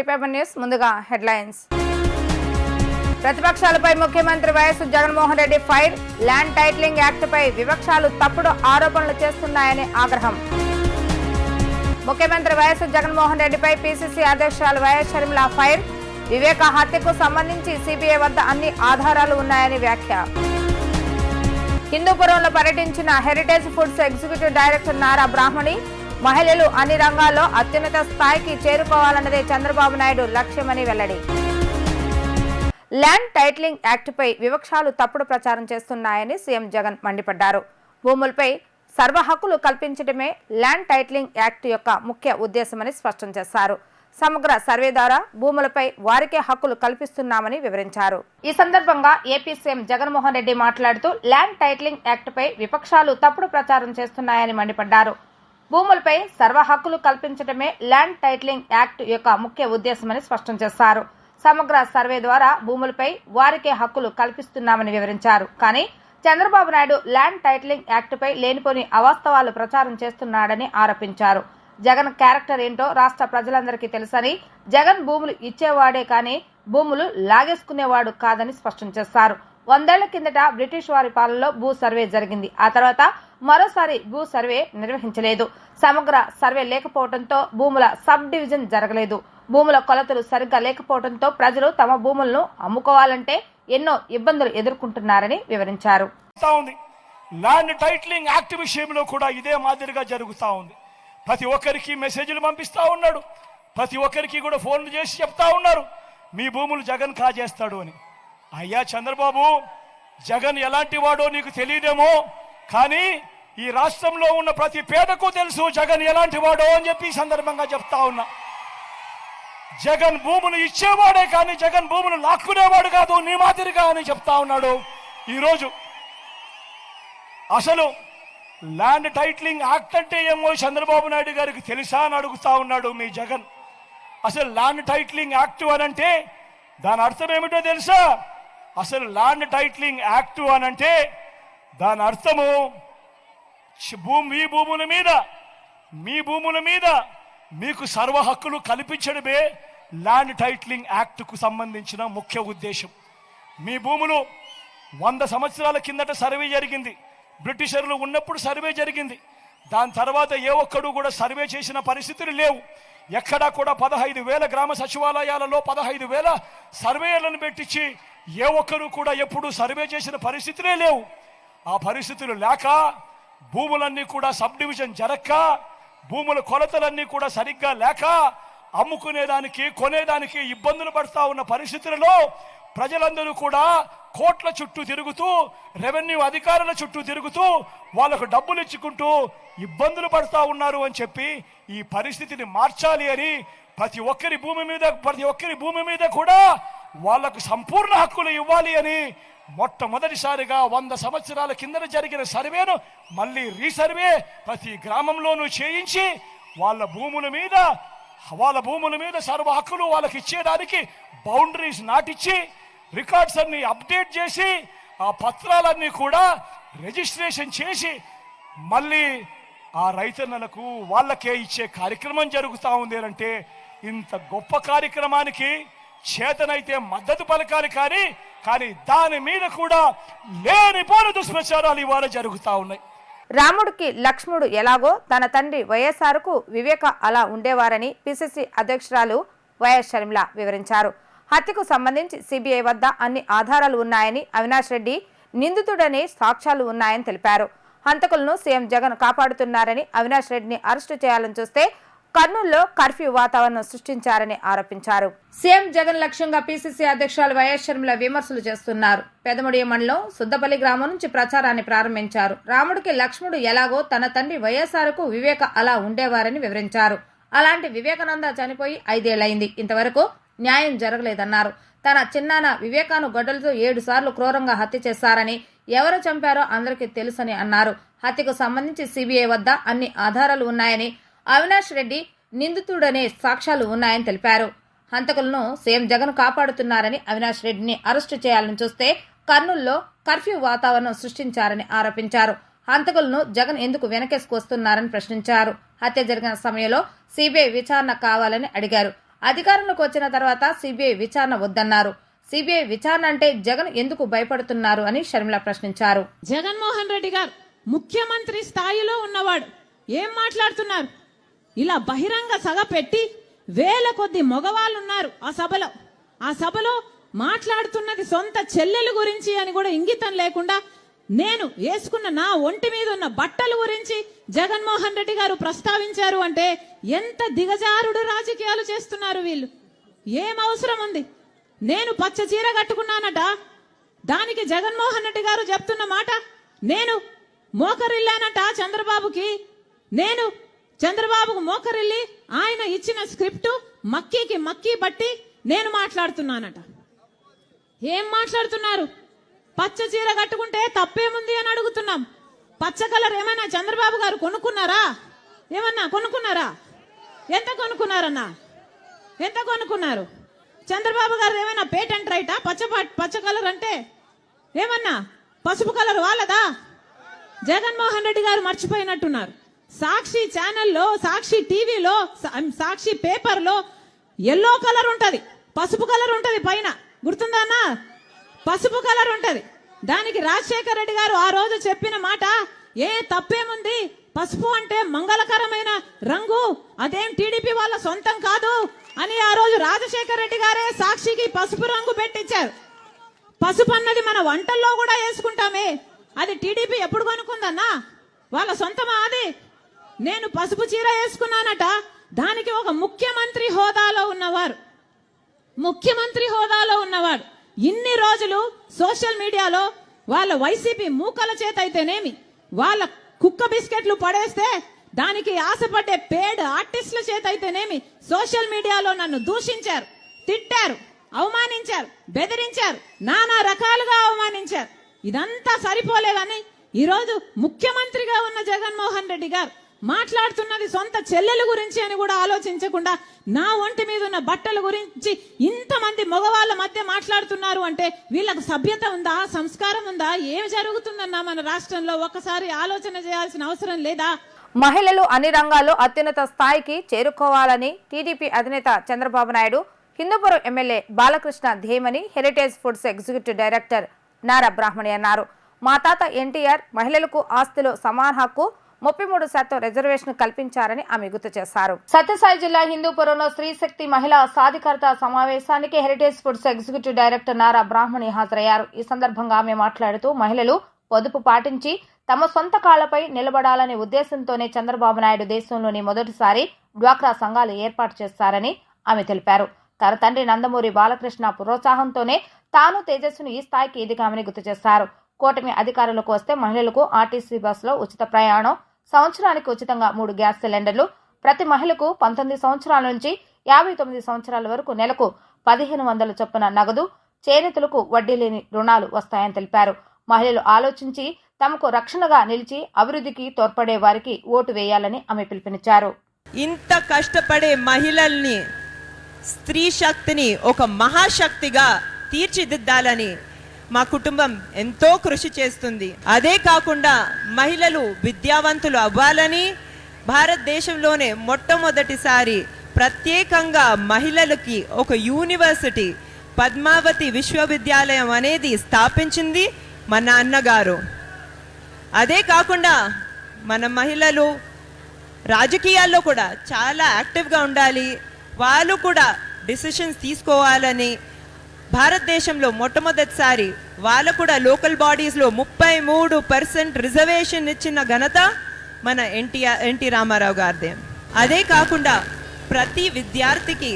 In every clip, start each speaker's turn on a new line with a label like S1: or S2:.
S1: News ముందుగా headlines. ప్రతిపక్షాలపై ముఖ్యమంత్రి YS Jaganmohan Reddy fire land titling act పై విపక్షాలు తప్పుడు ఆరోపణలు చేస్తున్నాయని ఆగ్రహం. ముఖ్యమంత్రి వైఎస్ జగన్మోహన్ రెడ్డిపై పిసిసి అధ్యక్షురాలు వైఎస్ షర్మిల ఫైర్ వివేక హత్యకు సంబంధించి సిబిఐ వద్ద అన్ని ఆధారాలు ఉన్నాయని వ్యాఖ్య. హిందూపురంలో పర్యటించిన heritage foods executive director Nara Brahmani మహిళలు అన్ని రంగాల్లో అత్యున్నత స్థాయికి చేరుకోవాలన్నదే చంద్రబాబు నాయుడు లక్ష్యమని వెల్లడి. ల్యాండ్ టైటిలింగ్ యాక్ట్పై వివక్షాలు తప్పుడు ప్రచారం చేస్తున్నాయని సీఎం జగన్ మండిపడ్డారు. భూములపై సర్వ హక్కులు కల్పించడమే ల్యాండ్ టైటిలింగ్ యాక్ట్ యొక్క ముఖ్య ఉద్దేశమని స్పష్టం చేశారు. సమగ్ర సర్వే ద్వారా భూములపై వారికే హక్కులు కల్పిస్తున్నామని వివరించారు. ఈ సందర్భంగా ఏపీ సీఎం జగన్మోహన్ రెడ్డి మాట్లాడుతూ ల్యాండ్ టైటిలింగ్ యాక్ట్పై విపక్షాలు తప్పుడు ప్రచారం చేస్తున్నాయని మండిపడ్డారు. భూములపై సర్వ హక్కులు కల్పించడమే ల్యాండ్ టైటిలింగ్ యాక్ట్ యొక్క ముఖ్య ఉద్దేశమని స్పష్టం చేశారు. సమగ్ర సర్వే ద్వారా భూములపై వారికే హక్కులు కల్పిస్తున్నామని వివరించారు. కానీ చంద్రబాబు నాయుడు ల్యాండ్ టైటిలింగ్ యాక్ట్పై లేనిపోని అవాస్తవాలు ప్రచారం చేస్తున్నాడని ఆరోపించారు. జగన్ క్యారెక్టర్ ఏంటో రాష్ట్ర ప్రజలందరికీ తెలుసని జగన్ భూములు ఇచ్చేవాడే కానీ భూములు లాగేసుకునేవాడు కాదని స్పష్టం చేశారు. వందేళ్ళ కిందట బ్రిటిష్ వారి పాలనలో భూ సర్వే జరిగింది. ఆ తర్వాత మరోసారి భూ సర్వే నిర్వహించలేదు. సమగ్ర సర్వే లేకపోవడంతో భూముల సబ్ డివిజన్ జరగలేదు. భూముల కొలతలు సరిగ్గా లేకపోవడంతో ప్రజలు తమ భూములను అమ్ముకోవాలంటే ఎన్నో ఇబ్బందులు ఎదుర్కొంటున్నారని వివరించారు.
S2: ల్యాండ్ టైటిలింగ్ యాక్ట్ విషయంలో కూడా ఇదే మాదిరిగా జరుగుతూ ఉంది. ప్రతి ఒక్కరికి మెసేజ్లు పంపిస్తా ఉన్నాడు. ప్రతి ఒక్కరికి కూడా ఫోన్లు చేసి చెప్తా ఉన్నారు. మీ భూములు జగన్ కాజేస్తాడు అని. అయ్యా చంద్రబాబు జగన్ ఎలాంటి వాడో నీకు తెలియదేమో. కానీ ఈ రాష్ట్రంలో ఉన్న ప్రతి పేదకు తెలుసు జగన్ ఎలాంటి వాడో అని చెప్పి సందర్భంగా చెప్తా ఉన్నా. జగన్ భూములు ఇచ్చేవాడే కానీ జగన్ భూములు లాక్కునేవాడు కాదు నీ మాదిరిగా అని చెప్తా ఉన్నాడు. ఈరోజు అసలు ల్యాండ్ టైటిలింగ్ యాక్ట్ అంటే ఏమో చంద్రబాబు నాయుడు గారికి తెలుసా అని అడుగుతా ఉన్నాడు మీ జగన్. అసలు ల్యాండ్ టైటిలింగ్ యాక్ట్ అని అంటే దాని అర్థం ఏమిటో తెలుసా? అసలు ల్యాండ్ టైటిలింగ్ యాక్ట్ అని అంటే దాని అర్థము భూమి మీ భూముల మీద మీ భూముల మీద మీకు సర్వ హక్కులు కల్పించడమే ల్యాండ్ టైటిలింగ్ యాక్ట్కు సంబంధించిన ముఖ్య ఉద్దేశం. మీ భూములు వంద సంవత్సరాల కిందట సర్వే జరిగింది. బ్రిటిషర్లు ఉన్నప్పుడు సర్వే జరిగింది. దాని తర్వాత ఏ ఒక్కడు కూడా సర్వే చేసిన పరిస్థితులు లేవు. ఎక్కడా కూడా పదహైదు వేల గ్రామ సచివాలయాలలో పదహైదు వేల సర్వేలను పెట్టించి ఏ ఒక్కరు కూడా ఎప్పుడూ సర్వే చేసిన పరిస్థితులే లేవు. ఆ పరిస్థితులు లేక భూములన్నీ కూడా సబ్ డివిజన్ జరక్క భూముల కొలతలన్నీ కూడా సరిగ్గా లేక అమ్ముకునేదానికి కొనేదానికి ఇబ్బందులు పడతా ఉన్న పరిస్థితులలో ప్రజలందరూ కూడా కోట్ల చుట్టూ తిరుగుతూ రెవెన్యూ అధికారుల చుట్టూ తిరుగుతూ వాళ్ళకు డబ్బులు ఇచ్చుకుంటూ ఇబ్బందులు పడతా ఉన్నారు అని చెప్పి ఈ పరిస్థితిని మార్చాలి అని ప్రతి ఒక్కరి భూమి మీద ప్రతి ఒక్కరి భూమి మీద కూడా వాళ్ళకు సంపూర్ణ హక్కులు ఇవ్వాలి అని మొట్టమొదటిసారిగా వంద సంవత్సరాల కిందన జరిగిన సర్వేను మళ్ళీ రీసర్వే ప్రతి గ్రామంలోనూ చేయించి వాళ్ళ భూముల మీద వాళ్ళ భూముల మీద సర్వ హక్కులు వాళ్ళకి ఇచ్చేదానికి బౌండరీస్ నాటిచ్చి రికార్డ్స్ అన్ని అప్డేట్ చేసి ఆ పత్రాలన్నీ కూడా రిజిస్ట్రేషన్ చేసి మళ్ళీ ఆ రైతన్నలకు వాళ్ళకే ఇచ్చే కార్యక్రమం జరుగుతూ ఉంది అంటే ఇంత గొప్ప కార్యక్రమానికి చేతనైతే మద్దతు పలకాలి కానీ కానీ దాని మీద కూడా లేనిపోని దుష్ప్రచారాలు ఇవాళ జరుగుతూ ఉన్నాయి.
S1: రాముడికి లక్ష్ముడు ఎలాగో తన తండ్రి వైఎస్ఆర్కు వివేక అలా ఉండేవారని పిసిసి అధ్యక్షురాలు వైఎస్ షర్మిల వివరించారు. హత్యకు సంబంధించి సిబిఐ వద్ద అన్ని ఆధారాలు ఉన్నాయని అవినాష్ రెడ్డి నిందితుడనే సాక్ష్యాలు ఉన్నాయని తెలిపారు. హంతకులను సీఎం జగన్ కాపాడుతున్నారని అవినాష్ రెడ్డిని అరెస్టు చేయాలని చూస్తే కర్నూలులో కర్ఫ్యూ వాతావరణం సృష్టించారని ఆరోపించారు. సీఎం జగన్ లక్ష్యంగా పిసిసి అధ్యక్షురాలు వైఎస్ షర్మిల విమర్శలు చేస్తున్నారు. పెదముడి మండలం సుద్దపల్లి గ్రామం నుంచి ప్రచారాన్ని ప్రారంభించారు. రాముడికి లక్ష్ముడు ఎలాగో తన తండ్రి వైఎస్ఆర్కు వివేక అలా ఉండేవారని వివరించారు. అలాంటి వివేకానంద చనిపోయి ఐదేళ్ళైంది ఇంతవరకు న్యాయం జరగలేదన్నారు. తన చిన్నాన వివేకాను గొడ్డలతో ఏడు సార్లు క్రూరంగా హత్య చేశారని ఎవరు చంపారో అందరికీ తెలుసని అన్నారు. హత్యకు సంబంధించి సిబిఐ వద్ద అన్ని ఆధారాలు ఉన్నాయని అవినాష్ రెడ్డి నిందితుడనే సాక్ష్యాలు ఉన్నాయని తెలిపారు. హంతకులను సీఎం జగన్ కాపాడుతున్నారని అవినాష్ రెడ్డిని అరెస్టు చేయాలని చూస్తే కర్నూల్లో కర్ఫ్యూ వాతావరణం సృష్టించారని ఆరోపించారు. హంతకులను జగన్ ఎందుకు వెనకేసుకొస్తున్నారని ప్రశ్నించారు. హత్య జరిగిన సమయంలో సిబిఐ విచారణ కావాలని అడిగారు. అధికారంలోకి వచ్చిన తర్వాత సిబిఐ విచారణ వద్దన్నారు. సిబిఐ విచారణ అంటే జగన్ ఎందుకు భయపడుతున్నారు అని షర్మిల ప్రశ్నించారు.
S3: జగన్మోహన్ రెడ్డి గారు ముఖ్యమంత్రి స్థాయిలో ఉన్నవాడు. ఏం మాట్లాడుతున్నారు? ఇలా బహిరంగ సభ పెట్టి వేల కొద్ది మగవాళ్ళు ఉన్నారు ఆ సభలో. ఆ సభలో మాట్లాడుతున్నది సొంత చెల్లెలు గురించి అని కూడా ఇంగితం లేకుండా నేను వేసుకున్న నా ఒంటి మీద ఉన్న బట్టల గురించి జగన్మోహన్ రెడ్డి గారు ప్రస్తావించారు అంటే ఎంత దిగజారుడు రాజకీయాలు చేస్తున్నారు వీళ్ళు. ఏం అవసరం ఉంది? నేను పచ్చ చీర కట్టుకున్నానట. దానికి జగన్మోహన్ రెడ్డి గారు చెప్తున్న మాట నేను మోకరిల్లానట చంద్రబాబుకి. నేను చంద్రబాబుకు మోకరిల్లి ఆయన ఇచ్చిన స్క్రిప్ట్ మక్కీకి మక్కీ బట్టి నేను మాట్లాడుతున్నానట. ఏం మాట్లాడుతున్నారు? పచ్చ చీర కట్టుకుంటే తప్పేముంది అని అడుగుతున్నాం. పచ్చ కలర్ ఏమైనా చంద్రబాబు గారు కొనుక్కున్నారా? ఏమన్నా కొనుక్కున్నారా? ఎంత కొనుక్కున్నారన్నా? ఎంత కొనుక్కున్నారు? చంద్రబాబు గారు ఏమైనా పేటెంట్ రైటా పచ్చ పచ్చ కలర్ అంటే ఏమన్నా? పసుపు కలర్ వాళ్ళదా? జగన్మోహన్ రెడ్డి గారు మర్చిపోయినట్టున్నారు. సాక్షి ఛానల్లో సాక్షి టీవీలో సా- సాక్షి పేపర్లో ఎల్లో కలర్ ఉంటది. పసుపు కలర్ ఉంటది పైన. గుర్తుందా అన్నా? పసుపు కలర్ ఉంటది. దానికి రాజశేఖర రెడ్డి గారు ఆ రోజు చెప్పిన మాట ఏ తప్పేముంది? పసుపు అంటే మంగళకరమైన రంగు అదేం టీడీపీ వాళ్ళ సొంతం కాదు అని ఆ రోజు రాజశేఖర రెడ్డి గారే సాక్షికి పసుపు రంగు పెట్టించారు. పసుపు అన్నది మన వంటల్లో కూడా వేసుకుంటామే. అది టీడీపీ ఎప్పుడు కొనుక్కుందన్నా? వాళ్ళ సొంతమా అది? నేను పసుపు చీర వేసుకున్నానట. దానికి ఒక ముఖ్యమంత్రి హోదాలో ఉన్నవారు. ముఖ్యమంత్రి హోదాలో ఉన్నవాడు. ఇన్ని రోజులు సోషల్ మీడియాలో వాళ్ళ వైసీపీ మూకల చేత అయితేనేమి వాళ్ళ కుక్క బిస్కెట్లు పడేస్తే దానికి ఆశపడ్డే పేడ్ ఆర్టిస్టుల చేత అయితేనేమి సోషల్ మీడియాలో నన్ను దూషించారు తిట్టారు అవమానించారు బెదిరించారు నానా రకాలుగా అవమానించారు. ఇదంతా సరిపోలేదని ఈరోజు ముఖ్యమంత్రిగా ఉన్న జగన్మోహన్ రెడ్డి గారు మాట్లాడుతున్నది సొంత చెల్లెల గురించి అని కూడా ఆలోచించకుండా నా ఒంటి మీద ఉన్న బట్టల గురించి ఇంతమంది మగవాళ్ళ మధ్య మాట్లాడుతున్నారు అంటే వీళ్ళకు సభ్యత ఉందా సంస్కారం ఉందా ఏం జరుగుతుందన్నా మన రాష్ట్రంలో? ఒక్కసారి ఆలోచన చేయాల్సిన అవసరం లేదా?
S1: మహిళలు అన్ని రంగాల్లో అత్యున్నత స్థాయికి చేరుకోవాలని టీడీపీ అధినేత Chandrababu Naidu Hindupuram MLA Balakrishna ధేమని heritage foods executive director Nara Brahmani అన్నారు. మా తాత ఎన్టీఆర్ మహిళలకు ఆస్తిలో సమాన హక్కు ముప్పై మూడు శాతం రిజర్వేషన్ కల్పించారని ఆమె గుర్తు చేశారు. సత్యసాయి జిల్లా హిందూపురంలో స్త్రీశక్తి మహిళా సాధికారత సమావేశానికి heritage foods executive director Nara Brahmani హాజరయ్యారు. ఈ సందర్భంగా ఆమె మాట్లాడుతూ మహిళలు పొదుపు పాటించి తమ సొంత కాళ్ళపై నిలబడాలనే ఉద్దేశంతోనే చంద్రబాబు నాయుడు దేశంలోని మొదటిసారి డ్వాక్రా సంఘాలు ఏర్పాటు చేస్తారని ఆమె తెలిపారు. తన తండ్రి నందమూరి బాలకృష్ణ ప్రోత్సాహంతోనే తాను తేజస్సును ఈ స్థాయికి ఎదిగామని గుర్తు చేశారు. కూటమి అధికారులకు వస్తే మహిళలకు ఆర్టీసీ బస్సులో ఉచిత ప్రయాణం సంవత్సరానికి ఉచితంగా మూడు గ్యాస్ సిలిండర్లు. ప్రతి మహిళకు పంతొమ్మిది సంవత్సరాల నుంచి యాభై తొమ్మిది సంవత్సరాల వరకు నెలకు పదిహేను వందల చొప్పున నగదు చేనేతలకు వడ్డీ లేని రుణాలు వస్తాయని తెలిపారు. మహిళలు ఆలోచించి తమకు రక్షణగా నిలిచి అభివృద్ధికి తోడ్పడే వారికి ఓటు వేయాలని ఆమె పిలుపునిచ్చారు.
S4: ఇంత కష్టపడే మహిళల్ని స్త్రీ శక్తిని ఒక మహాశక్తిగా తీర్చిదిద్దాలని మా కుటుంబం ఎంతో కృషి చేస్తుంది. అదే కాకుండా మహిళలు విద్యావంతులు అవ్వాలని భారతదేశంలోనే మొట్టమొదటిసారి ప్రత్యేకంగా మహిళలకి ఒక యూనివర్సిటీ పద్మావతి విశ్వవిద్యాలయం అనేది స్థాపించింది మా నాన్నగారు అదే కాకుండా మన మహిళలు రాజకీయాల్లో కూడా చాలా యాక్టివ్గా ఉండాలి. వాళ్ళు కూడా డిసిషన్స్ తీసుకోవాలని భారతదేశంలో మొట్టమొదటిసారి వాళ్ళ కూడా లోకల్ బాడీస్లో ముప్పై మూడు పర్సెంట్ రిజర్వేషన్ ఇచ్చిన ఘనత మన ఎన్టీఆర్ ఎన్టీ రామారావు గారిదే. అదే కాకుండా ప్రతి విద్యార్థికి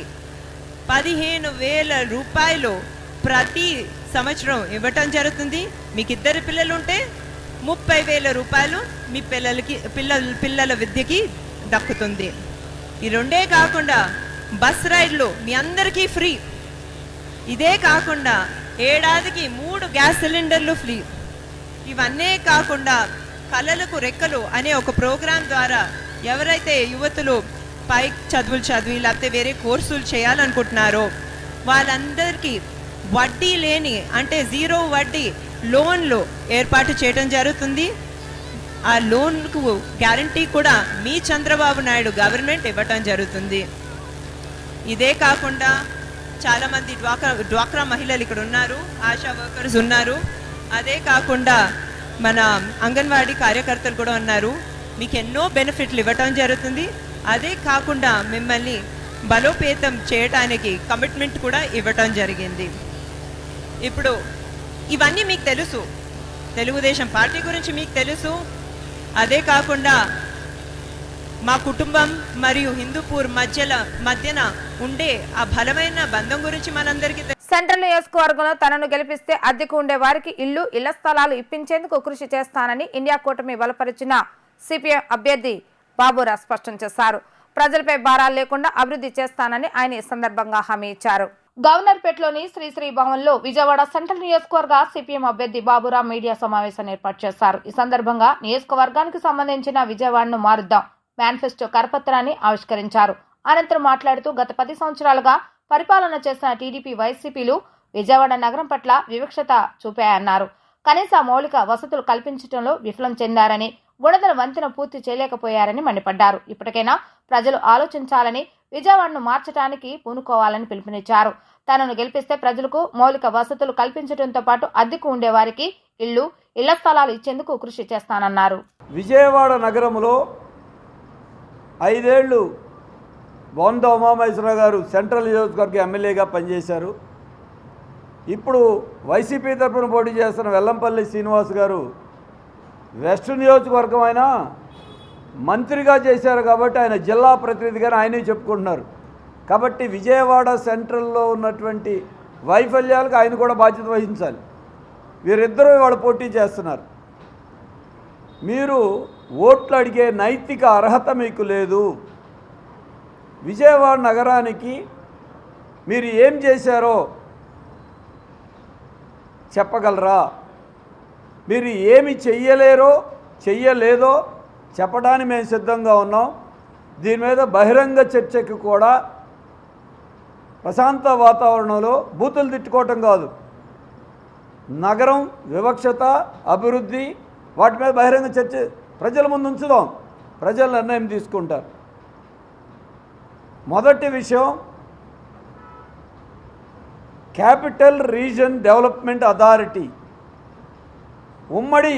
S4: పదిహేను వేల రూపాయలు ప్రతి సంవత్సరం ఇవ్వటం జరుగుతుంది. మీకు ఇద్దరు పిల్లలు ఉంటే ముప్పై వేల రూపాయలు మీ పిల్లలకి పిల్లల పిల్లల విద్యకి దక్కుతుంది. ఈ రెండే కాకుండా బస్ రైడ్లు మీ అందరికీ ఫ్రీ. ఇదే కాకుండా ఏడాదికి మూడు గ్యాస్ సిలిండర్లు ఫ్రీ. ఇవన్నీ కాకుండా కళలకు రెక్కలు అనే ఒక ప్రోగ్రాం ద్వారా ఎవరైతే యువతులు పై చదువులు చదివి లేకపోతే వేరే కోర్సులు చేయాలనుకుంటున్నారో వాళ్ళందరికీ వడ్డీ లేని అంటే జీరో వడ్డీ లోన్లు ఏర్పాటు చేయడం జరుగుతుంది. ఆ లోన్కు గ్యారంటీ కూడా మీ చంద్రబాబు నాయుడు గవర్నమెంట్ ఇవ్వటం జరుగుతుంది. ఇదే కాకుండా చాలామంది డ్వాక్రా డ్వాక్రా మహిళలు ఇక్కడ ఉన్నారు ఆశా వర్కర్స్ ఉన్నారు. అదే కాకుండా మన అంగన్వాడీ కార్యకర్తలు కూడా ఉన్నారు. మీకు ఎన్నో బెనిఫిట్లు ఇవ్వటం జరుగుతుంది. అదే కాకుండా మిమ్మల్ని బలోపేతం చేయటానికి కమిట్మెంట్ కూడా ఇవ్వటం జరిగింది. ఇప్పుడు ఇవన్నీ మీకు తెలుసు. తెలుగుదేశం పార్టీ గురించి మీకు తెలుసు. అదే కాకుండా మా కుటుంబం మరియు హిందూపూర్ మధ్యల మధ్యన ఉండే ఆ బలమైన బంధం గురించి మనందరికీ
S1: సెంట్రల్ నియోజకవర్గంలో తనను గెలిపిస్తే అద్దెకు ఉండే వారికి ఇల్లు ఇళ్ళ స్థలాలు ఇప్పించేందుకు కృషి చేస్తానని ఇండియా కూటమి బలపరిచిన సిపిఎం అభ్యర్థి బాబురా స్పష్టం చేశారు. ప్రజలపై భారాలు లేకుండా అభివృద్ధి చేస్తానని ఆయన ఈ సందర్భంగా హామీ ఇచ్చారు. గవర్నర్పేటలోని శ్రీశ్రీ భవన్లో విజయవాడ సెంట్రల్ నియోజకవర్గ సిపిఎం అభ్యర్థి బాబురా మీడియా సమావేశాన్ని ఏర్పాటు చేశారు. ఈ సందర్భంగా నియోజకవర్గానికి సంబంధించిన విజయవాడను మారుద్దాం. మేనిఫెస్టో కరపత్రాన్ని ఆవిష్కరించారు. అనంతరం మాట్లాడుతూ గత పది సంవత్సరాలుగా పరిపాలన చేసిన టీడీపీ వైసీపీలు విజయవాడ నగరం పట్ల వివక్షత చూపాయన్నారు. కనీస మౌలిక వసతులు కల్పించడంలో విఫలం చెందారని గుణదల వంతెన పూర్తి చేయలేకపోయారని మండిపడ్డారు. ఇప్పటికైనా ప్రజలు ఆలోచించాలని విజయవాడను మార్చడానికి పూనుకోవాలని పిలుపునిచ్చారు. తనను గెలిపిస్తే ప్రజలకు మౌలిక వసతులు కల్పించడంతో పాటు అద్దెకు ఉండేవారికి ఇళ్ళు ఇళ్ళ స్థలాలు ఇచ్చేందుకు కృషి చేస్తానన్నారు.
S5: విజయవాడ నగరంలో ఐదేళ్ళు బొంద ఉమామహేశ్వరరావు గారు సెంట్రల్ నియోజకవర్గ ఎమ్మెల్యేగా పనిచేశారు. ఇప్పుడు వైసీపీ తరఫున పోటీ చేస్తున్న వెల్లంపల్లి శ్రీనివాస్ గారు వెస్ట్ నియోజకవర్గం ఆయన మంత్రిగా చేశారు కాబట్టి ఆయన జిల్లా ప్రతినిధిగానే ఆయనే చెప్పుకుంటున్నారు. కాబట్టి విజయవాడ సెంట్రల్లో ఉన్నటువంటి వైఫల్యాలకు ఆయన కూడా బాధ్యత వహించాలి. వీరిద్దరూ ఇవాళ పోటీ చేస్తున్నారు. మీరు ఓట్లు అడిగే నైతిక అర్హత మీకు లేదు. విజయవాడ నగరానికి మీరు ఏం చేశారో చెప్పగలరా? మీరు ఏమి చెయ్యలేరో చెయ్యలేదో చెప్పడానికి మేము సిద్ధంగా ఉన్నాం. దీని మీద బహిరంగ చర్చకు కూడా ప్రశాంత వాతావరణంలో బూతులు తిట్టుకోవటం కాదు. నగరం వివక్షత అభివృద్ధి వాటి మీద బహిరంగ చర్చ ప్రజల ముందు ఉంచుదాం. ప్రజలు నిర్ణయం తీసుకుంటారు. మొదటి విషయం క్యాపిటల్ రీజన్ డెవలప్మెంట్ అథారిటీ. ఉమ్మడి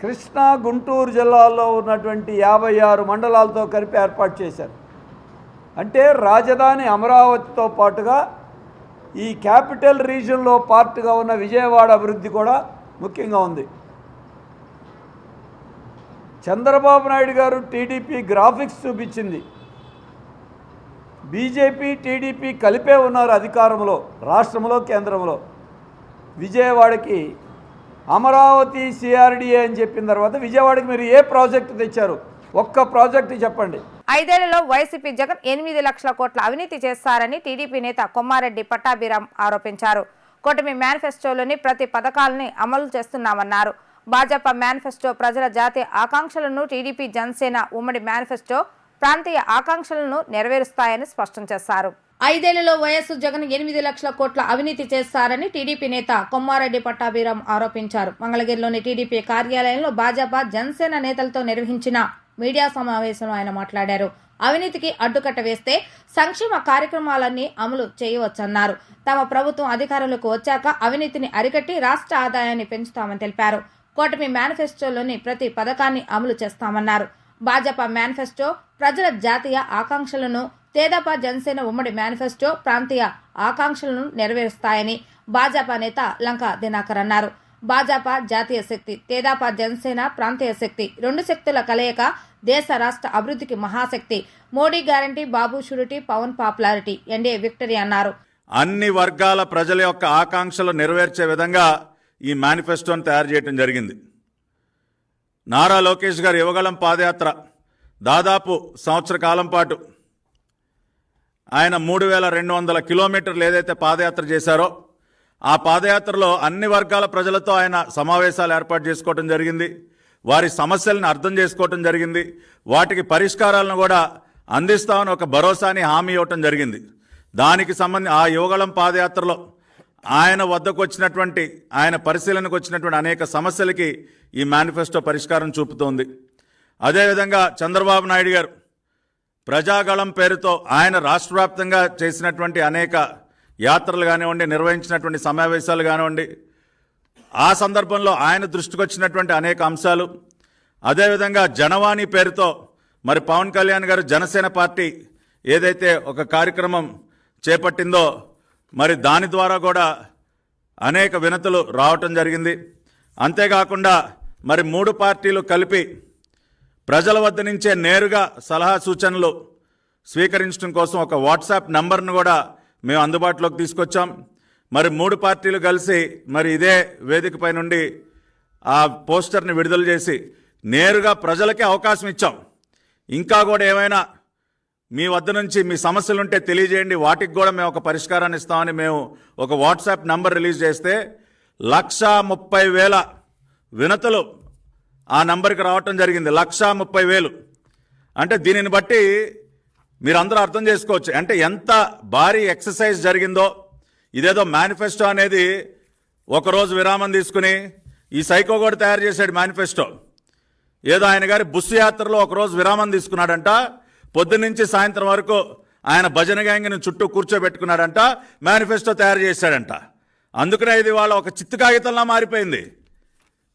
S5: కృష్ణా గుంటూరు జిల్లాల్లో ఉన్నటువంటి యాభై ఆరు మండలాలతో కలిపి ఏర్పాటు చేశారు. అంటే రాజధాని అమరావతితో పాటుగా ఈ క్యాపిటల్ రీజన్లో పార్ట్గా ఉన్న విజయవాడ అభివృద్ధి కూడా ముఖ్యంగా ఉంది. చంద్రబాబు నాయుడు గారు టీడీపీ గ్రాఫిక్స్ చూపించింది. బీజేపీ టీడీపీ కలిపే ఉన్నారు అధికారంలో రాష్ట్రంలో కేంద్రంలో. విజయవాడకి అమరావతి సిఆర్డీఏ అని చెప్పిన తర్వాత విజయవాడకి మీరు ఏ ప్రాజెక్టు తెచ్చారు? ఒక్క ప్రాజెక్టు చెప్పండి.
S1: ఐదేళ్ళలో వైసీపీ జగన్ ఎనిమిది లక్షల కోట్ల అవినీతి చేస్తారని టీడీపీ నేత కొమ్మారెడ్డి పట్టాభిరామ్ ఆరోపించారు. కూటమి మేనిఫెస్టోలోని ప్రతి పథకాలని అమలు చేస్తున్నామన్నారు. భాజపా మేనిఫెస్టో ప్రజల జాతీయ ఆకాంక్షలను టీడీపీ జనసేన ఉమ్మడి మేనిఫెస్టో ప్రాంతీయ ఆకాంక్షలను నెరవేరుస్తాయని స్పష్టం చేశారు. ఐదేళ్ళలో వైఎస్ జగన్ ఎనిమిది లక్షల కోట్ల అవినీతి చేస్తారని టీడీపీ నేత కొమ్మారెడ్డి పట్టాభిరాం ఆరోపించారు. మంగళగిరిలోని టీడీపీ కార్యాలయంలో భాజపా జనసేన నేతలతో నిర్వహించిన మీడియా సమావేశంలో ఆయన మాట్లాడారు. అవినీతికి అడ్డుకట్ట వేస్తే సంక్షేమ కార్యక్రమాలన్నీ అమలు చేయవచ్చన్నారు. తమ ప్రభుత్వం అధికారంలోకి వచ్చాక అవినీతిని అరికట్టి రాష్ట్ర ఆదాయాన్ని పెంచుతామని తెలిపారు. కూటమి మేనిఫెస్టోలోని ప్రతి పథకాన్ని అమలు చేస్తామన్నారు. భాజపా మేనిఫెస్టో ప్రజల జాతీయ ఆకాంక్షలను తేదాపా జనసేన ఉమ్మడి మేనిఫెస్టో ప్రాంతీయ ఆకాంక్షలను నెరవేరుస్తాయని భాజపా నేత లంకా దినాకర్ అన్నారు. భాజపా జాతీయ శక్తి తేదాపా జనసేన ప్రాంతీయ శక్తి రెండు శక్తుల కలయిక దేశ రాష్ట్ర అభివృద్ధికి మహాశక్తి. Modi guarantee Babu surety Pawan popularity NDA victory అన్నారు.
S6: అన్ని వర్గాల ప్రజల యొక్క ఆకాంక్షలు నెరవేర్చే విధంగా ఈ మేనిఫెస్టోని తయారు చేయడం జరిగింది. నారా లోకేష్ గారు యువగళం పాదయాత్ర దాదాపు సంవత్సర కాలం పాటు. ఆయన మూడు వేల రెండు వందల కిలోమీటర్లు ఏదైతే పాదయాత్ర చేశారో ఆ పాదయాత్రలో అన్ని వర్గాల ప్రజలతో ఆయన సమావేశాలు ఏర్పాటు చేసుకోవటం జరిగింది. వారి సమస్యలను అర్థం చేసుకోవటం జరిగింది. వాటికి పరిష్కారాలను కూడా అందిస్తామని ఒక భరోసాని హామీ ఇవ్వటం జరిగింది. దానికి సంబంధి ఆ యువగళం పాదయాత్రలో ఆయన వద్దకు వచ్చినటువంటి ఆయన పరిశీలనకు వచ్చినటువంటి అనేక సమస్యలకి ఈ మేనిఫెస్టో పరిష్కారం చూపుతోంది. అదేవిధంగా చంద్రబాబు నాయుడు గారు ప్రజాగళం పేరుతో ఆయన రాష్ట్రవ్యాప్తంగా చేసినటువంటి అనేక యాత్రలు కానివ్వండి నిర్వహించినటువంటి సమావేశాలు కానివ్వండి ఆ సందర్భంలో ఆయన దృష్టికి వచ్చినటువంటి అనేక అంశాలు. అదేవిధంగా జనవాణి పేరుతో మరి పవన్ కళ్యాణ్ గారు జనసేన పార్టీ ఏదైతే ఒక కార్యక్రమం చేపట్టిందో మరి దాని ద్వారా కూడా అనేక వినతులు రావటం జరిగింది. అంతేకాకుండా మరి మూడు పార్టీలు కలిపి ప్రజల వద్ద నుంచే నేరుగా సలహా సూచనలు స్వీకరించడం కోసం ఒక వాట్సాప్ నంబర్ను కూడా మేము అందుబాటులోకి తీసుకొచ్చాం. మరి మూడు పార్టీలు కలిసి మరి ఇదే వేదికపై నుండి ఆ పోస్టర్ని విడుదల చేసి నేరుగా ప్రజలకే అవకాశం ఇచ్చాం. ఇంకా కూడా ఏమైనా మీ వద్ద నుంచి మీ సమస్యలు ఉంటే తెలియజేయండి. వాటికి కూడా మేము ఒక పరిష్కారాన్ని ఇస్తామని మేము ఒక వాట్సాప్ నంబర్ రిలీజ్ చేస్తే లక్షా ముప్పై వేల వినతులు ఆ నంబర్కి రావటం జరిగింది. లక్షా ముప్పై వేలు. అంటే దీనిని బట్టి మీరందరూ అర్థం చేసుకోవచ్చు. అంటే ఎంత భారీ ఎక్సర్సైజ్ జరిగిందో ఇదేదో మేనిఫెస్టో అనేది ఒకరోజు విరామం తీసుకుని ఈ సైకో కూడా తయారు చేశాడు మేనిఫెస్టో. ఏదో ఆయన గారి బుస్సు యాత్రలో ఒకరోజు విరామం తీసుకున్నాడంట. పొద్దున్నుంచి సాయంత్రం వరకు ఆయన భజన గ్యాంగ్ని చుట్టూ కూర్చోబెట్టుకున్నాడంట మేనిఫెస్టో తయారు చేశాడంట. అందుకనే ఇది ఇవాళ ఒక చిత్తు కాగితంలా మారిపోయింది.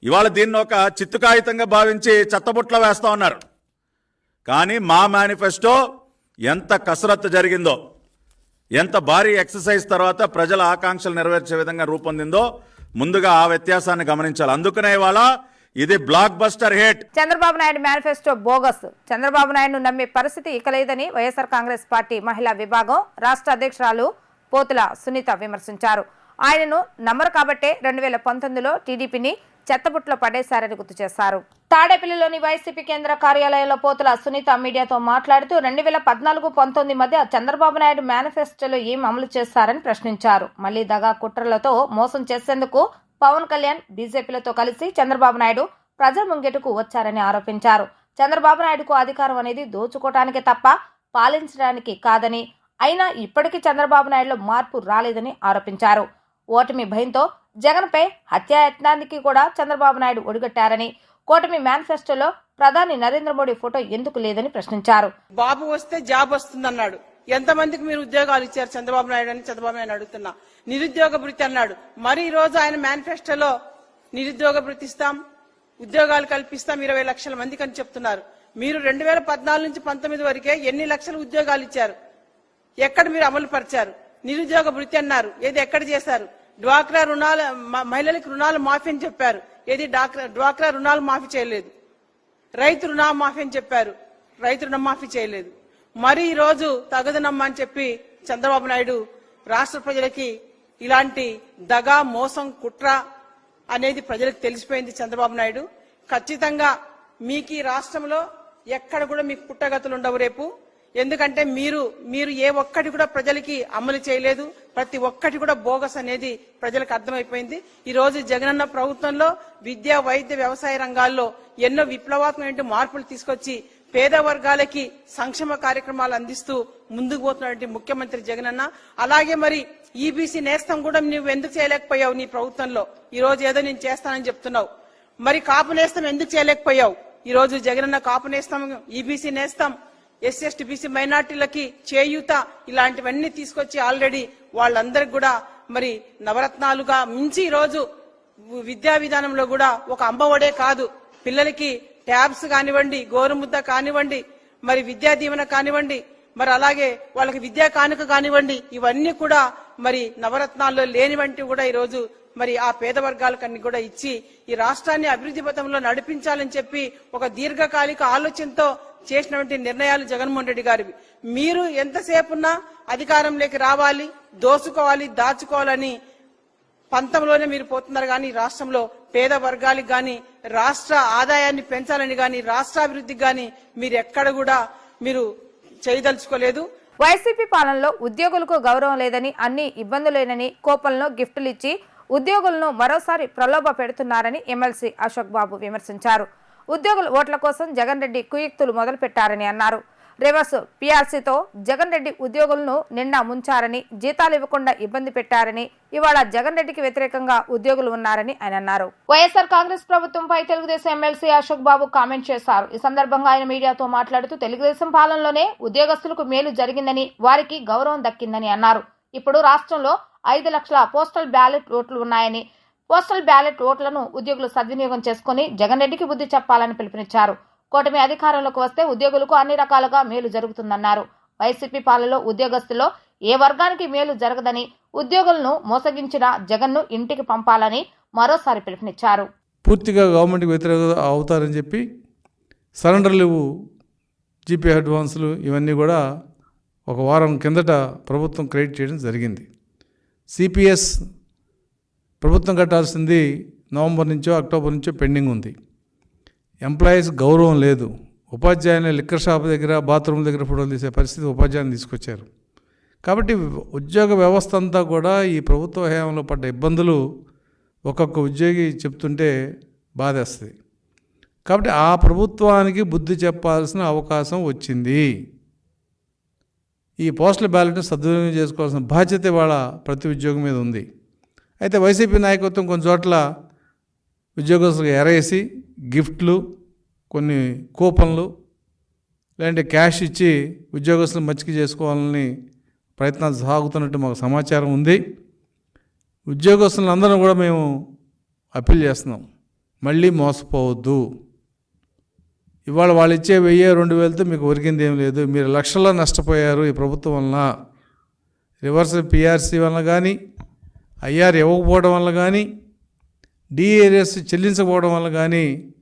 S6: ఇవాళ దీన్ని ఒక చిత్తు కాగితంగా భావించి చెత్తబుట్లో వేస్తా ఉన్నారు. కానీ మా మేనిఫెస్టో ఎంత కసరత్తు జరిగిందో ఎంత భారీ ఎక్సర్సైజ్ తర్వాత ప్రజల ఆకాంక్షలు నెరవేర్చే విధంగా రూపొందిందో ముందుగా ఆ వ్యత్యాసాన్ని గమనించాలి. అందుకనే ఇవాళ ఇది blockbuster hit
S1: Chandrababu Naidu manifesto bogus. Chandrababu Naidu నమ్మే పరిస్థితి ఇకలేదని వైఎస్ఆర్ కాంగ్రెస్ పార్టీ మహిళా విభాగం రాష్ట్ర అధ్యక్షురాలు పోతుల సునీత విమర్శించారు. ఆయనను నమ్మరు కాబట్టే రెండు వేల పంతొమ్మిదిలో టీడీపీని చెత్తబుట్లో పడేశారని గుర్తు చేశారు. తాడేపల్లిలోని వైసీపీ కేంద్ర కార్యాలయంలో పోతుల సునీత మీడియాతో మాట్లాడుతూ రెండు వేల పద్నాలుగు పంతొమ్మిది మధ్య చంద్రబాబు నాయుడు మేనిఫెస్టోలో ఏం అమలు చేస్తారని ప్రశ్నించారు. మళ్ళీ దగా కుట్రలతో మోసం చేసేందుకు పవన్ కళ్యాణ్ బీజేపీలతో కలిసి చంద్రబాబు నాయుడు ప్రజల ముంగిటకు వచ్చారని ఆరోపించారు. చంద్రబాబు నాయుడుకు అధికారం అనేది దోచుకోవటానికి తప్ప పాలించడానికి కాదని అయినా ఇప్పటికీ చంద్రబాబు నాయుడులో మార్పు రాలేదని ఆరోపించారు. ఓటమి భయంతో జగన్పై హత్యాయత్నానికి కూడా చంద్రబాబు నాయుడు ఒడిగట్టారని కూటమి మేనిఫెస్టోలో ప్రధాని నరేంద్ర మోడీ ఫోటో ఎందుకు లేదని ప్రశ్నించారు.
S7: బాబు వస్తే జాబ్ వస్తుందన్నాడు. ఎంతమందికి మీరు ఉద్యోగాలు ఇచ్చారు? చంద్రబాబు నాయుడు అని చంద్రబాబు నాయుడు అడుగుతున్నా. నిరుద్యోగ భృతి అన్నాడు. మరి ఈ రోజు ఆయన మేనిఫెస్టోలో నిరుద్యోగ భృతి ఇస్తాం ఉద్యోగాలు కల్పిస్తాం ఇరవై లక్షల మందికి అని చెప్తున్నారు. మీరు రెండు వేల పద్నాలుగు నుంచి పంతొమ్మిది వరకే ఎన్ని లక్షల ఉద్యోగాలు ఇచ్చారు? ఎక్కడ మీరు అమలు పరిచారు? నిరుద్యోగ భృతి అన్నారు. ఏది ఎక్కడ చేశారు? డ్వాక్రా రుణాలు మ- మహిళలకు రుణాలు మాఫీ అని చెప్పారు. ఏది డాక్రా డ్వాక్రా రుణాలు మాఫీ చేయలేదు. రైతు రుణమాఫీ అని చెప్పారు. రైతు రుణమాఫీ చేయలేదు. మరి ఈ రోజు తగదనమ్మా అని చెప్పి చంద్రబాబు నాయుడు రాష్ట్ర ప్రజలకి ఇలాంటి దగా మోసం కుట్ర అనేది ప్రజలకు తెలిసిపోయింది చంద్రబాబు నాయుడు. ఖచ్చితంగా మీకు ఈ రాష్ట్రంలో ఎక్కడ కూడా మీకు పుట్టగతులు ఉండవు రేపు. ఎందుకంటే మీరు మీరు ఏ ఒక్కటి కూడా ప్రజలకి అమలు చేయలేదు. ప్రతి ఒక్కటి కూడా బోగస్ అనేది ప్రజలకు అర్థమైపోయింది. ఈ రోజు జగనన్న ప్రభుత్వంలో విద్య వైద్య వ్యవసాయ రంగాల్లో ఎన్నో విప్లవాత్మకమైన మార్పులు తీసుకొచ్చి పేద వర్గాలకి సంక్షేమ కార్యక్రమాలు అందిస్తూ ముందుకు పోతున్నటువంటి ముఖ్యమంత్రి జగనన్న అలాగే మరి ఈబీసీ నేస్తం కూడా నువ్వు ఎందుకు చేయలేకపోయావు నీ ప్రభుత్వంలో? ఈ రోజు ఏదో నేను చేస్తానని చెప్తున్నావు. మరి కాపు నేస్తం ఎందుకు చేయలేకపోయావు? ఈ రోజు జగనన్న కాపు నేస్తం ఈబీసీ నేస్తం ఎస్సీ ఎస్టీ బీసీ మైనార్టీలకి చేయూత ఇలాంటివన్నీ తీసుకొచ్చి ఆల్రెడీ వాళ్ళందరికి కూడా మరి నవరత్నాలుగా మించి ఈ రోజు విద్యా విధానంలో కూడా ఒక అంబఒడే కాదు. పిల్లలకి ట్యాబ్స్ కానివ్వండి గోరుముద్ద కానివ్వండి మరి విద్యా దీవెన కానివ్వండి మరి అలాగే వాళ్ళకి విద్యా కానుక కానివ్వండి ఇవన్నీ కూడా మరి నవరత్నాల్లో లేనివంటివి కూడా ఈ రోజు మరి ఆ పేద వర్గాలకన్నీ కూడా ఇచ్చి ఈ రాష్ట్రాన్ని అభివృద్ధి పథంలో నడిపించాలని చెప్పి ఒక దీర్ఘకాలిక ఆలోచనతో చేసినటువంటి నిర్ణయాలు జగన్మోహన్ రెడ్డి గారివి. మీరు ఎంతసేపున్నా అధికారంలోకి రావాలి దోసుకోవాలి దాచుకోవాలని పంతంలోనే మీరు పోతున్నారు కానీ రాష్ట్రంలో పేద వర్గాలకు కానీ రాష్ట్ర ఆదాయాన్ని పెంచాలని కానీ రాష్ట్రాభివృద్ధికి కానీ మీరు ఎక్కడ కూడా మీరు చేయదలుచుకోలేదు.
S1: వైసీపీ పాలనలో ఉద్యోగులకు గౌరవం లేదని అన్ని ఇబ్బందులేనని కోపంలో గిఫ్టులు ఇచ్చి ఉద్యోగులను మరోసారి ప్రలోభ పెడుతున్నారని ఎమ్మెల్సీ అశోక్ బాబు విమర్శించారు. ఉద్యోగుల ఓట్ల కోసం జగన్ రెడ్డి కుయుక్తులు మొదలుపెట్టారని అన్నారు. రివర్స్ పీఆర్సీతో జగన్ రెడ్డి ఉద్యోగులను నిన్న ముంచారని జీతాలు ఇవ్వకుండా ఇబ్బంది పెట్టారని ఇవాళ జగన్ రెడ్డికి వ్యతిరేకంగా ఉద్యోగులు ఉన్నారని ఆయన అన్నారు. వైఎస్ఆర్ కాంగ్రెస్ ప్రభుత్వంపై తెలుగుదేశం ఎమ్మెల్సీ అశోక్ బాబు కామెంట్ చేశారు. ఈ సందర్భంగా ఆయన మీడియాతో మాట్లాడుతూ తెలుగుదేశం పాలనలోనే ఉద్యోగస్తులకు మేలు జరిగిందని వారికి గౌరవం దక్కిందని అన్నారు. ఇప్పుడు రాష్ట్రంలో ఐదు లక్షల పోస్టల్ బ్యాలెట్ ఓట్లు ఉన్నాయని పోస్టల్ బ్యాలెట్ ఓట్లను ఉద్యోగులు సద్వినియోగం చేసుకుని జగన్ రెడ్డికి బుద్ధి చెప్పాలని పిలుపునిచ్చారు. కూటమి అధికారంలోకి వస్తే ఉద్యోగులకు అన్ని రకాలుగా మేలు జరుగుతుందన్నారు. వైసీపీ పాలనలో ఉద్యోగస్తుల్లో ఏ వర్గానికి మేలు జరగదని ఉద్యోగులను మోసగించిన జగన్ను ఇంటికి పంపాలని మరోసారి పిలుపునిచ్చారు.
S8: పూర్తిగా గవర్నమెంట్కి వ్యతిరేక అవుతారని చెప్పి సరెండర్ లీవ్ జీపీ అడ్వాన్సులు ఇవన్నీ కూడా ఒక వారం కిందట ప్రభుత్వం క్రెడిట్ చేయడం జరిగింది. సిపిఎస్ ప్రభుత్వం కట్టాల్సింది నవంబర్ నుంచో అక్టోబర్ నుంచో పెండింగ్ ఉంది. ఎంప్లాయీస్ గౌరవం లేదు. ఉపాధ్యాయుని లిక్కర్ షాప్ దగ్గర బాత్రూమ్ దగ్గర ఫోటోలు తీసే పరిస్థితి ఉపాధ్యాయుని తీసుకొచ్చారు. కాబట్టి ఉద్యోగ వ్యవస్థ అంతా కూడా ఈ ప్రభుత్వ హయాంలో పడ్డ ఇబ్బందులు ఒక్కొక్క ఉద్యోగి చెప్తుంటే బాధేస్తుంది. కాబట్టి ఆ ప్రభుత్వానికి బుద్ధి చెప్పాల్సిన అవకాశం వచ్చింది. ఈ పోస్టల్ బ్యాలెట్ని సద్వినియోగం చేసుకోవాల్సిన బాధ్యత ఇవాళ ప్రతి ఉద్యోగం మీద ఉంది. అయితే వైసీపీ నాయకత్వం కొన్ని చోట్ల ఉద్యోగస్తులకు ఎరేసి గిఫ్ట్లు కొన్ని కూపన్లు లేదంటే క్యాష్ ఇచ్చి ఉద్యోగస్తులు మచ్చిక చేసుకోవాలని ప్రయత్నాలు సాగుతున్నట్టు మాకు సమాచారం ఉంది. ఉద్యోగస్తులందరం కూడా మేము అప్పీల్ చేస్తున్నాం. మళ్ళీ మోసపోవద్దు. ఇవాళ వాళ్ళు ఇచ్చే వెయ్యి రెండు వేలతో మీకు ఒరిగింది ఏం లేదు. మీరు లక్షల్లో నష్టపోయారు ఈ ప్రభుత్వం వలన. రివర్స్ పిఆర్సీ వలన కానీ ఐఆర్ ఇవ్వకపోవడం వల్ల కానీ డిఏఎస్ చెల్లించకపోవడం వల్ల కానీ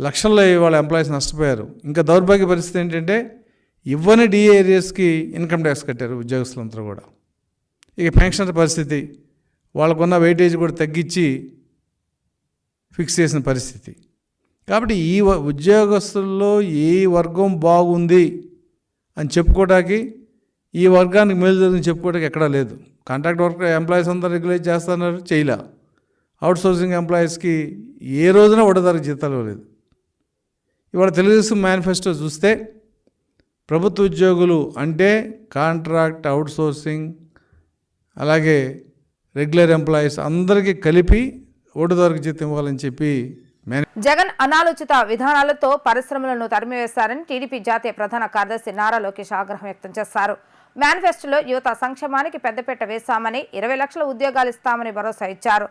S8: లక్షల్లో వాళ్ళ ఎంప్లాయీస్ నష్టపోయారు. ఇంకా దౌర్భాగ్య పరిస్థితి ఏంటంటే ఇవ్వని డిఏఎస్కి ఇన్కమ్ ట్యాక్స్ కట్టారు ఉద్యోగస్తులంతా కూడా. ఇక పెన్షనర్ పరిస్థితి వాళ్ళకున్న వెయిటేజ్ కూడా తగ్గించి ఫిక్స్ చేసిన పరిస్థితి. కాబట్టి ఈ వ- ఉద్యోగస్తుల్లో ఏ వర్గం బాగుంది అని చెప్పుకోవడానికి ఈ వర్గానికి మేలు జరిగింది చెప్పుకోవడానికి ఎక్కడా లేదు. కాంట్రాక్ట్ వర్క్ ఎంప్లాయీస్ అందరూ రెగ్యులేట్ చేస్తున్నారు చేయలే. అవుట్ సోర్సింగ్ ఎంప్లాయీస్కి ఏ రోజున ఒకటోదారికి జీతాలు ఇవ్వలేదు. ఇవాళ తెలుగుదేశం మేనిఫెస్టో చూస్తే ప్రభుత్వ ఉద్యోగులు అంటే కాంట్రాక్ట్ అవుట్సోర్సింగ్ అలాగే రెగ్యులర్ ఎంప్లాయీస్ అందరికీ కలిపి ఒకటోదారికి జీతం ఇవ్వాలని చెప్పి
S1: జగన్ అనాలోచిత విధానాలతో పరిశ్రమలను తరిమివేశారని టీడీపీ జాతీయ ప్రధాన కార్యదర్శి నారా లోకేష్ ఆగ్రహం వ్యక్తం చేశారు. మేనిఫెస్టోలో యువత సంక్షేమానికి పెద్దపీట వేశామని ఇరవై లక్షల ఉద్యోగాలు ఇస్తామని భరోసా ఇచ్చారు.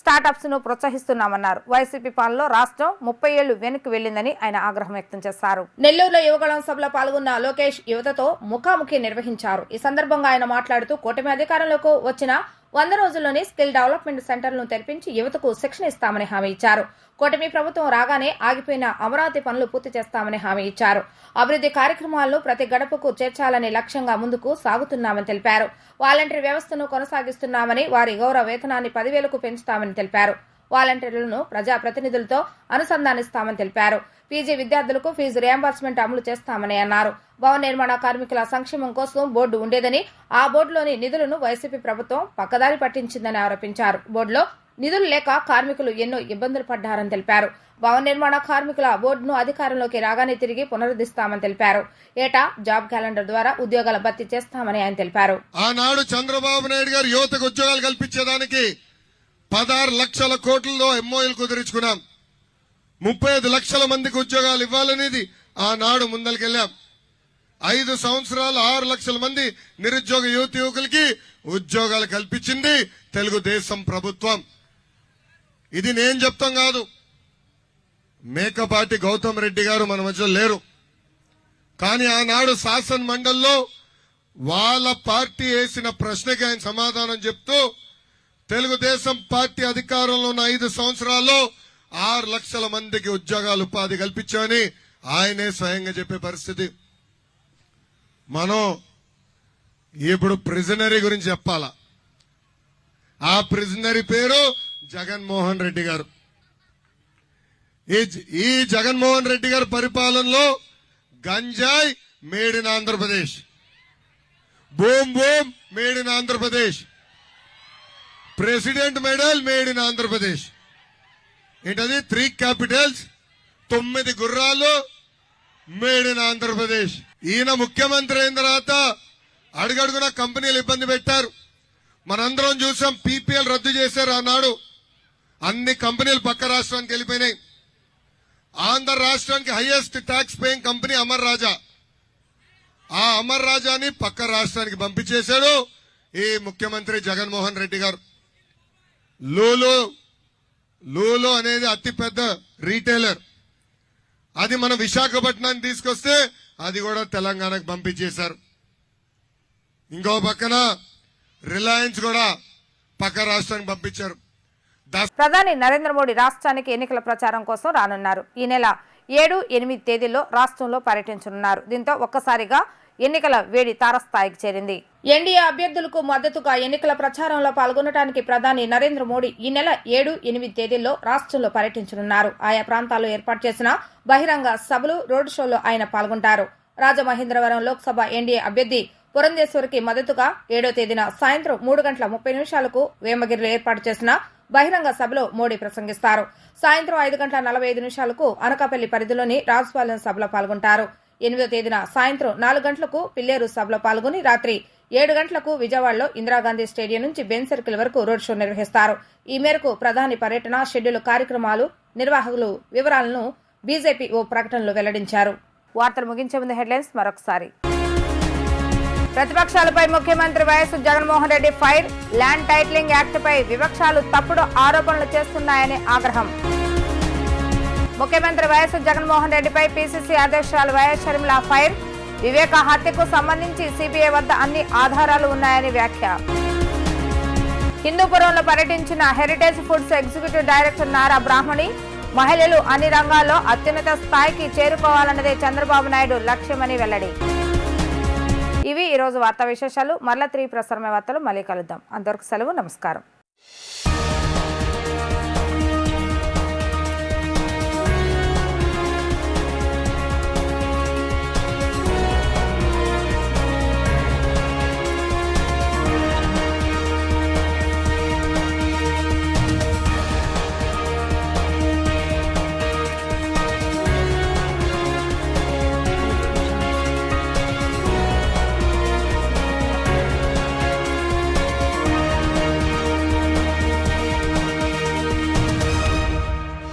S1: స్టార్టప్స్ను ప్రోత్సహిస్తున్నామన్నారు. వైసీపీ పాలనలో రాష్ట్రం ముప్పై ఏళ్ళు వెనక్కి వెళ్ళిందని ఆయన ఆగ్రహం వ్యక్తం చేశారు. నెల్లూరులో యువగళం సభలో పాల్గొన్న లోకేష్ యువతతో ముఖాముఖి నిర్వహించారు. ఈ సందర్భంగా ఆయన మాట్లాడుతూ కూటమి అధికారంలోకి వచ్చిన వంద రోజుల్లోనే స్కిల్ డెవలప్మెంట్ సెంటర్లను తెరిపించి యువతకు శిక్షణ ఇస్తామని హామీ ఇచ్చారు. కూటమి ప్రభుత్వం రాగానే ఆగిపోయిన అమరావతి పనులు పూర్తి చేస్తామని హామీ ఇచ్చారు. అభివృద్ధి కార్యక్రమాలను ప్రతి గడపకు చేర్చాలనే లక్ష్యంగా ముందుకు సాగుతున్నామని తెలిపారు. వాలంటీర్ వ్యవస్థను కొనసాగిస్తున్నామని వారి గౌరవ వేతనాన్ని పదివేలకు పెంచుతామని తెలిపారు. వాలంటీర్లను ప్రజా ప్రతినిధులతో అనుసంధానిస్తామని తెలిపారు. పీజీ విద్యార్థులకు ఫీజు రియంబర్స్మెంట్ అమలు చేస్తామని అన్నారు. భవన నిర్మాణ కార్మికుల సంక్షేమం కోసం బోర్డు ఉండేదని ఆ బోర్డులోని నిధులను వైసీపీ ప్రభుత్వం పక్కదారి పట్టించిందని ఆరోపించారు. బోర్డులో నిధులు లేక కార్మికులు ఎన్నో ఇబ్బందులు పడ్డారని తెలిపారు. భవన నిర్మాణ కార్మికుల బోర్డును అధికారంలోకి రాగానే తిరిగి పునరుద్ధిస్తామని తెలిపారు. ఏటా జాబ్ క్యాలెండర్ ద్వారా ఉద్యోగాల భర్తీ చేస్తామని ఆయన తెలిపారు.
S9: ఆనాడు చంద్రబాబు నాయుడు గారు యువతకు ఉద్యోగాలు కల్పించేదానికి పదహారు లక్షల కోట్లతో ఎంఓఎల్ కుదిరించుకున్నాం. ముప్పై ఐదు లక్షల మందికి ఉద్యోగాలు ఇవ్వాలనేది ఆనాడు ముందరికెళ్ళాం ఐదు సంవత్సరాలు ఆరు లక్షల మంది నిరుద్యోగ యువత యువకులకి ఉద్యోగాలు కల్పించింది తెలుగుదేశం ప్రభుత్వం. ఇది నేను చెప్తాం కాదు. మేకపాటి గౌతమ్ రెడ్డి గారు మన మధ్యలో లేరు. కానీ ఆనాడు శాసన మండలిలో వాళ్ళ పార్టీ వేసిన ప్రశ్నకి ఆయన సమాధానం చెప్తూ తెలుగుదేశం పార్టీ అధికారంలో ఉన్న ఐదు సంవత్సరాల్లో ఆరు లక్షల మందికి ఉద్యోగాలు ఉపాధి కల్పించామని ఆయనే స్వయంగా చెప్పే పరిస్థితి. మనం ఇప్పుడు ప్రిజనరీ గురించి చెప్పాలా? ఆ ప్రిజనరీ పేరు జగన్మోహన్ రెడ్డి గారు. ఈ ఈ జగన్మోహన్ రెడ్డి గారి పరిపాలనలో గంజాయి made in Andhra Pradesh. Boom boom made in Andhra Pradesh. President medal made in Andhra Pradesh. ఏంటది? త్రీ క్యాపిటల్స్ తొమ్మిది గుర్రాలు మేడ్ ఇన్ ఆంధ్రప్రదేశ్. ఈయన ముఖ్యమంత్రి అయిన తర్వాత అడుగడుగున కంపెనీలు ఇబ్బంది పెట్టారు. మనందరం చూసాం పీపీఎల్ రద్దు చేశారు ఆనాడు. అన్ని కంపెనీలు పక్క రాష్ట్రానికి వెళ్ళిపోయినాయి. ఆంధ్ర రాష్ట్రానికి highest tax paying company Amar Raja. ఆ అమర్ రాజాని పక్క రాష్ట్రానికి పంపించేశాడు ఈ ముఖ్యమంత్రి జగన్మోహన్ రెడ్డి గారు. లూలు లూలు అనేది అతిపెద్ద రీటైలర్. అది మన విశాఖపట్నానికి తీసుకొస్తే అది కూడా తెలంగాణకు పంపించేశారు. ఇంకో పక్కన రిలయన్స్ కూడా పక్క రాష్ట్రానికి పంపించారు.
S1: ప్రధాని నరేంద్ర మోడీ రాష్ట్రానికి ఎన్నికల ప్రచారం కోసం రానున్నారు. ఈ నెల ఏడు ఎనిమిది తేదీల్లో రాష్ట్రంలో పర్యటించనున్నారు. దీంతో ఒక్కసారిగా ఎన్నికల వేడి తారస్థాయికి చేరింది. ఎన్డీఏ అభ్యర్థులకు మద్దతుగా ఎన్నికల ప్రచారంలో పాల్గొనడానికి ప్రధాని నరేంద్ర మోడీ ఈ నెల ఏడు ఎనిమిది తేదీల్లో రాష్ట్రంలో పర్యటించనున్నారు. ఆయా ప్రాంతాల్లో ఏర్పాటు చేసిన బహిరంగ సభలు రోడ్ షోలో ఆయన పాల్గొంటారు. రాజమహేంద్రవరం లోక్సభ ఎన్డీఏ అభ్యర్థి పురంధేశ్వరికి మద్దతుగా ఏడో తేదీన సాయంత్రం మూడు గంటల ముప్పై నిమిషాలకు వేమగిరిలో ఏర్పాటు చేసిన బహిరంగ సభలో మోడీ ప్రసంగిస్తారు. సాయంత్రం ఐదు గంటల నలభై ఐదు నిమిషాలకు అనకాపల్లి పరిధిలోని రాజుపాలెం సభలో పాల్గొంటారు. ఎనిమిదో తేదీన సాయంత్రం నాలుగు గంటలకు పిల్లేరు సభలో పాల్గొని రాత్రి ఏడు గంటలకు విజయవాడలో ఇందిరాగాంధీ స్టేడియం నుంచి బెన్ సర్కిల్ వరకు రోడ్ షో నిర్వహిస్తారు. ఈ మేరకు ప్రధాని పర్యటన షెడ్యూల్ కార్యక్రమాలు నిర్వాహకులు వివరాలను బీజేపీ ఓ ప్రకటనలో వెల్లడించారు. వార్తలు ముగించే ముందు హెడ్లైన్స్ మరొకసారి. ప్రతిపక్షాలపై ముఖ్యమంత్రి YS Jaganmohan Reddy fire land titling act పై విపక్షాలు తప్పుడు ఆరోపణలు చేస్తున్నాయని ఆగ్రహం. ముఖ్యమంత్రి వైఎస్ జగన్మోహన్ రెడ్డిపై పిసిసి అధ్యక్షురాలు వైఎస్ షర్మిల ఫైర్ వివేక హత్యకు సంబంధించి సిబిఐ వద్ద అన్ని ఆధారాలు ఉన్నాయని వ్యాఖ్య. హిందూపురంలో పర్యటించిన heritage foods executive director Nara Brahmani మహిళలు అన్ని రంగాల్లో అత్యున్నత స్థాయికి చేరుకోవాలన్నదే చంద్రబాబు నాయుడు లక్ష్యమని వెల్లడి. ఇవి ఈరోజు వార్తా విశేషాలు. మరల త్రీ ప్రసారమే వార్తలు. మళ్ళీ కలుద్దాం. అంతవరకు సెలవు. నమస్కారం.